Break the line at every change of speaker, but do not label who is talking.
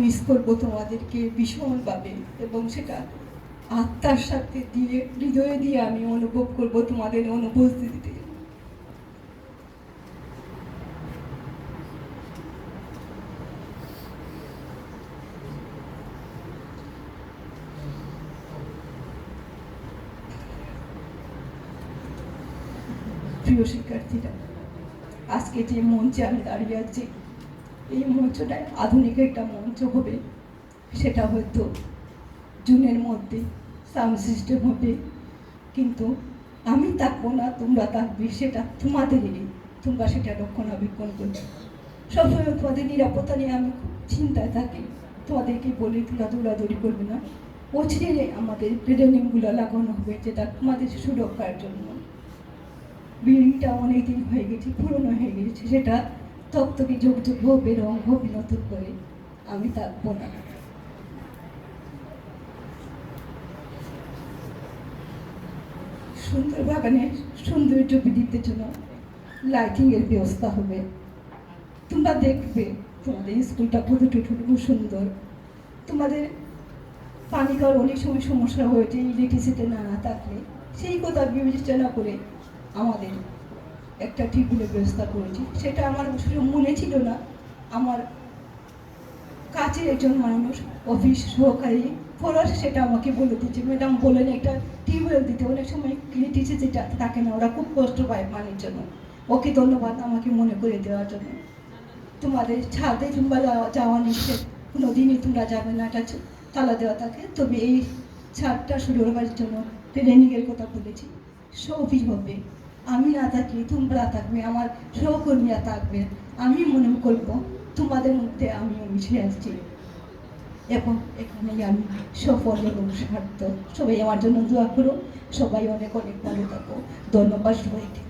Miss করব তোমাদেরকে ভীষণভাবে এবং সেটা আত্মার সাথে দিয়ে, হৃদয়ে দিয়ে আমি অনুভব করব তোমাদের অনুপস্থিতিতে। প্রিয় শিক্ষার্থীরা, আজকে যে মঞ্চে আমি দাঁড়িয়ে আছি এই মঞ্চটা আধুনিক একটা মঞ্চ হবে। সেটা হয়তো জুনের মধ্যে সাউন্ড সিস্টেম হবে। কিন্তু আমি থাকব না, তোমরা থাকবে, সেটা তোমাদেরই তোমরা সেটা রক্ষণাবেক্ষণ করবে। সবসময় তোমাদের নিরাপত্তা নিয়ে আমি খুব চিন্তায় থাকি। তোমাদেরকে বলি তোমরা দৌড়াদৌড়ি করবে না। অচিরে আমাদের ট্রেনিংগুলো লাগানো হবে, যেটা তোমাদের সুরক্ষার জন্য। বিল্ডিংটা অনেক দিন হয়ে গেছে, পুরনো হয়ে গেছে, সেটা তক্তকে যোগ যোগ হবে রং হবে নতুন করে আমি থাকব না। সুন্দর বাগানের সৌন্দর্য বৃদ্ধির জন্য লাইটিংয়ের ব্যবস্থা হবে। তোমরা দেখবে তোমাদের স্কুলটা কতটুকু সুন্দর। তোমাদের পানি খাওয়ার অনেক সময় সমস্যা হয়েছে ইলেকট্রিসিটি না থাকলে। সেই কথা বিবেচনা করে আমাদের একটা টিউবওয়েলের ব্যবস্থা করেছি। সেটা আমার মনে ছিল না, আমার কাছের একজন মানুষ, অফিস সহকারী, ফরাস সেটা আমাকে বলে দিচ্ছে ম্যাডাম বলেন একটা টিউবওয়েল দিতে। অনেক সময় ইলেকট্রিসিটিটা থাকে না, ওরা খুব কষ্ট পায় পানির জন্য। ওকে ধন্যবাদ আমাকে মনে করে দেওয়ার জন্য। তোমাদের ছাদে কিংবা যাওয়া- নিষেধ। কোনো দিনই তোমরা যাবে না, এটা তালা দেওয়া থাকে। তবে এই ছাদটা শুরু হওয়ার জন্য ট্রেনিংয়ের কথা বলেছি। সবই হবে আমি না থাকি তোমরা থাকবে, আমার সহকর্মীরা থাকবে। আমি মনে করব, তোমাদের মধ্যে আমিও মিশে আসছি এবং এখানে আমি সফল এবং সার্থক। সবাই আমার জন্য দোয়া করো। সবাই অনেক অনেক ভালো থাকো। ধন্যবাদ সবাইকে।